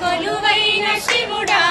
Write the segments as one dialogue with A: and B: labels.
A: కొలువైన శివుడా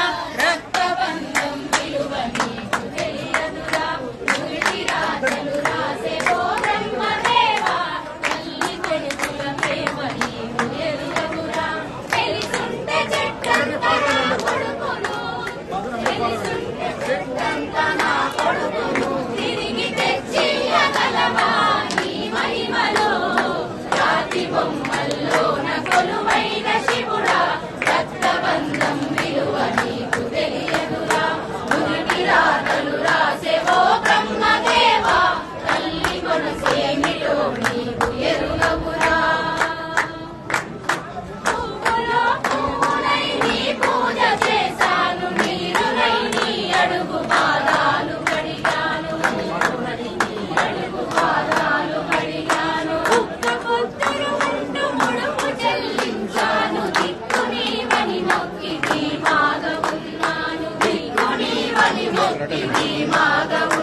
A: விதி மாக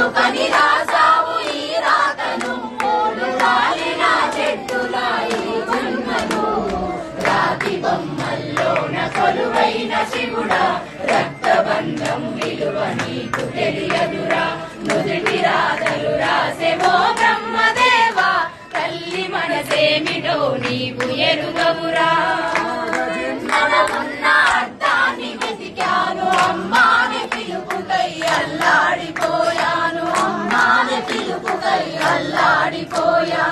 A: అందుకని రాసావు ఈ రాతను. మూడు రాలిన జన్మను. రాతి బొమ్మల్లోన కొలువైన శివుడా రక్తబంధం విలువ నీకు తెలియదురా. నుదుటి రాతలు రాసేవో బ్రహ్మదేవా తల్లి మనసేమిటో నీవు ఎరుగవురా.
B: అల్లాడిపోయా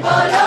B: Bye-bye.